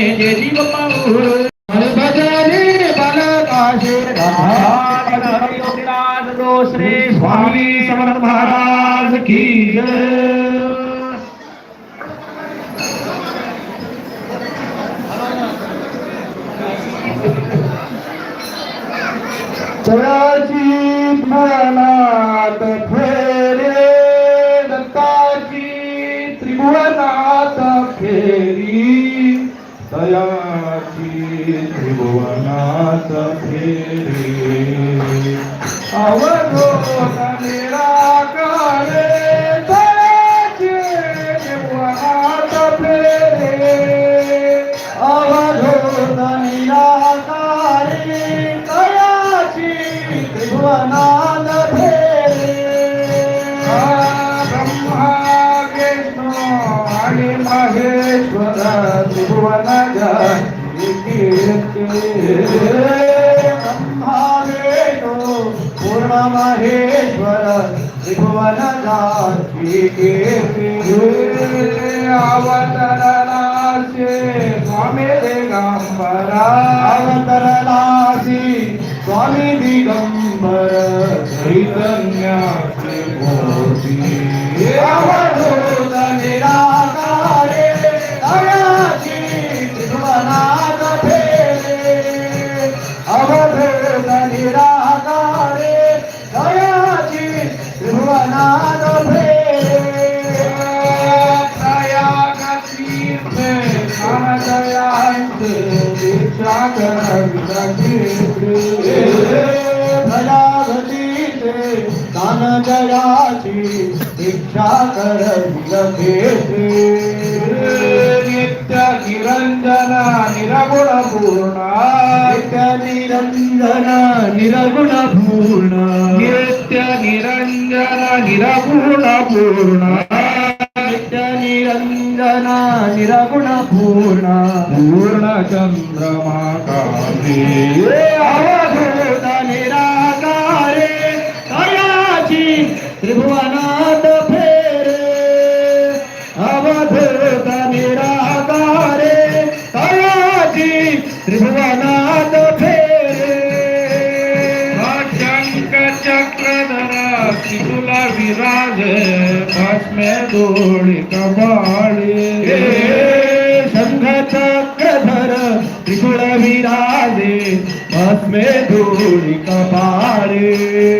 जीव श्री स्वामी समर्थ महाराज की चौरासी मनात फेरे दत्ता की त्रिभुवना Oh, my God. Brahma Vishnu पूर्ण महेश्वर त्रिभुवन अवतरणाचे स्वामी रा दया दया करया भी कन నిరంజన నిరగుణ పూర్ణ నిరంజన నిరగుణ పూర్ణ నిత్య నిరంజన నిరగుణ పూర్ణ నిత్య నిరంజన నిరగుణ పూర్ణ పూర్ణ చంద్రమాకారి నిరాకారే త్రిభువన त्रिभुवना तो फेरे शंख चक्रधरा शिवला विराज भस्मे दोड़ी कबाड़ी शंख चक्रधर त्रिपुर विराजे भस्मे दोड़ी कबाड़ी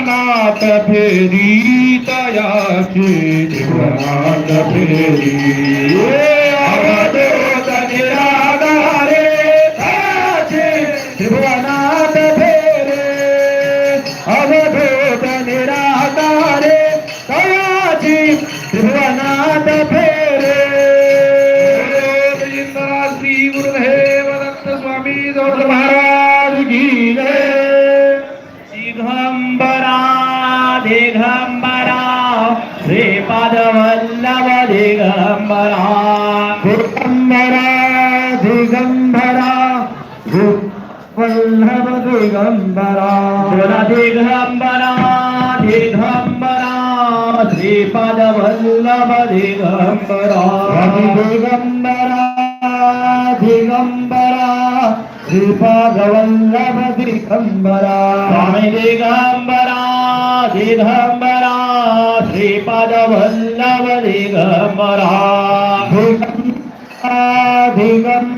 ನಾಥ ಫೇರಿ ತಯಾಸಿ ಜಗನ್ನಾಥ ಫೇರಿ दिगंबरा श्रीपाद वल्लभ दिगंबरा दिगंबरा दिगंबरा वल्लभ दिगंबरा बोला दिगंबरा दिगंबरा श्रीपाद वल्लभ दिगंबरा दिगंबरा दिगंबरा श्रीपाद वल्लभ दिगंबरा स्वामी दिगंबरा దిగంబరా శ్రీపదవల్లవ దిగంబరా దిగం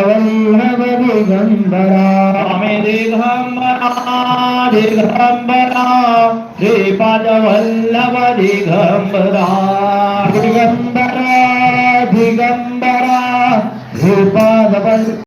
వల్లవ దిగంబరా స్వామి దిగంబరా దిగంబరా శ్రీపదవల్లవ దిగంబరా దిగంబరా దిగంబరా శ్రీపాదవల్ల